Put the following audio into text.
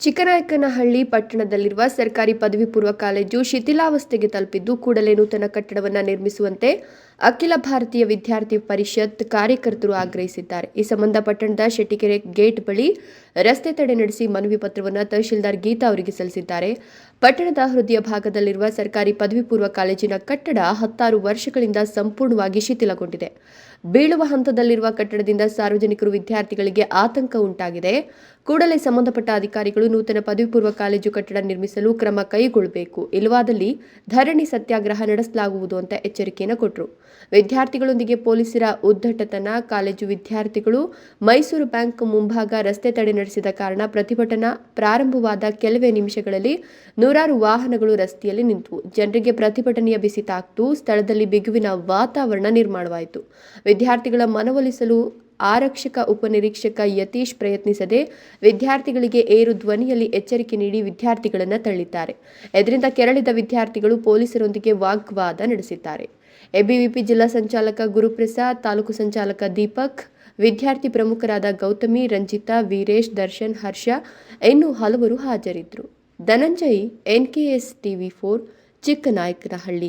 ಚಿಕ್ಕನಾಯಕನಹಳ್ಳಿ ಪಟ್ಟಣದಲ್ಲಿರುವ ಸರ್ಕಾರಿ ಪದವಿ ಪೂರ್ವ ಕಾಲೇಜು ಶಿಥಿಲಾವಸ್ಥೆಗೆ ತಲುಪಿದ್ದು ಕೂಡಲೇ ನೂತನ ಕಟ್ಟಡವನ್ನು ನಿರ್ಮಿಸುವಂತೆ ಅಖಿಲ ಭಾರತೀಯ ವಿದ್ಯಾರ್ಥಿ ಪರಿಷತ್ ಕಾರ್ಯಕರ್ತರು ಆಗ್ರಹಿಸಿದ್ದಾರೆ. ಈ ಸಂಬಂಧ ಪಟ್ಟಣದ ಶೆಟ್ಟಿಕೆರೆ ಗೇಟ್ ಬಳಿ ರಸ್ತೆ ತಡೆ ನಡೆಸಿ ಮನವಿ ಪತ್ರವನ್ನು ತಹಶೀಲ್ದಾರ್ ಗೀತಾ ಅವರಿಗೆ ಸಲ್ಲಿಸಿದ್ದಾರೆ. ಪಟ್ಟಣದ ಹೃದಯ ಭಾಗದಲ್ಲಿರುವ ಸರ್ಕಾರಿ ಪದವಿ ಪೂರ್ವ ಕಾಲೇಜಿನ ಕಟ್ಟಡ ಹತ್ತಾರು ವರ್ಷಗಳಿಂದ ಸಂಪೂರ್ಣವಾಗಿ ಶಿಥಿಲಗೊಂಡಿದೆ. ಬೀಳುವ ಹಂತದಲ್ಲಿರುವ ಕಟ್ಟಡದಿಂದ ಸಾರ್ವಜನಿಕರು ವಿದ್ಯಾರ್ಥಿಗಳಿಗೆ ಆತಂಕ ಉಂಟಾಗಿದೆ. ಕೂಡಲೇ ಸಂಬಂಧಪಟ್ಟ ಅಧಿಕಾರಿಗಳು ನೂತನ ಪದವಿ ಪೂರ್ವ ಕಾಲೇಜು ಕಟ್ಟಡ ನಿರ್ಮಿಸಲು ಕ್ರಮ ಕೈಗೊಳ್ಳಬೇಕು. ಇಲ್ಲವಾದಲ್ಲಿ ಧರಣಿ ಸತ್ಯಾಗ್ರಹ ನಡೆಸಲಾಗುವುದು ಅಂತ ಎಚ್ಚರಿಕೆಯನ್ನು ಕೊಟ್ಟರು ವಿದ್ಯಾರ್ಥಿಗಳೊಂದಿಗೆ ಪೊಲೀಸರ ಉದ್ದಟತನ ಕಾಲೇಜು ವಿದ್ಯಾರ್ಥಿಗಳು ಮೈಸೂರು ಬ್ಯಾಂಕ್ ಮುಂಭಾಗ ರಸ್ತೆ ತಡೆ ನಡೆಸಿದ ಕಾರಣ ಪ್ರತಿಭಟನಾ ಪ್ರಾರಂಭವಾದ ಕೆಲವೇ ನಿಮಿಷಗಳಲ್ಲಿ ನೂರಾರು ವಾಹನಗಳು ರಸ್ತೆಯಲ್ಲಿ ನಿಂತವು. ಜನರಿಗೆ ಪ್ರತಿಭಟನೆಯ ಬಿಸಿ ತಾಕ್ತು, ಸ್ಥಳದಲ್ಲಿ ಬಿಗುವಿನ ವಾತಾವರಣ ನಿರ್ಮಾಣವಾಯಿತು. ವಿದ್ಯಾರ್ಥಿಗಳ ಮನವೊಲಿಸಲು ಆರಕ್ಷಕ ಉಪನಿರೀಕ್ಷಕ ಯತೀಶ್ ಪ್ರಯತ್ನಿಸದೆ ವಿದ್ಯಾರ್ಥಿಗಳಿಗೆ ಏರು ಧ್ವನಿಯಲ್ಲಿ ಎಚ್ಚರಿಕೆ ನೀಡಿ ವಿದ್ಯಾರ್ಥಿಗಳನ್ನು ತಳ್ಳಿದ್ದಾರೆ. ಇದರಿಂದ ಕೆರಳಿದ ವಿದ್ಯಾರ್ಥಿಗಳು ಪೊಲೀಸರೊಂದಿಗೆ ವಾಗ್ವಾದ ನಡೆಸಿದ್ದಾರೆ. ಎಬಿವಿಪಿ ಜಿಲ್ಲಾ ಸಂಚಾಲಕ ಗುರುಪ್ರಸಾದ್, ತಾಲೂಕು ಸಂಚಾಲಕ ದೀಪಕ್, ವಿದ್ಯಾರ್ಥಿ ಪ್ರಮುಖರಾದ ಗೌತಮಿ, ರಂಜಿತಾ, ವೀರೇಶ್, ದರ್ಶನ್, ಹರ್ಷ ಇನ್ನೂ ಹಲವರು ಹಾಜರಿದ್ದರು. Dhananjay, NKS TV four, Chikkanayakanahalli.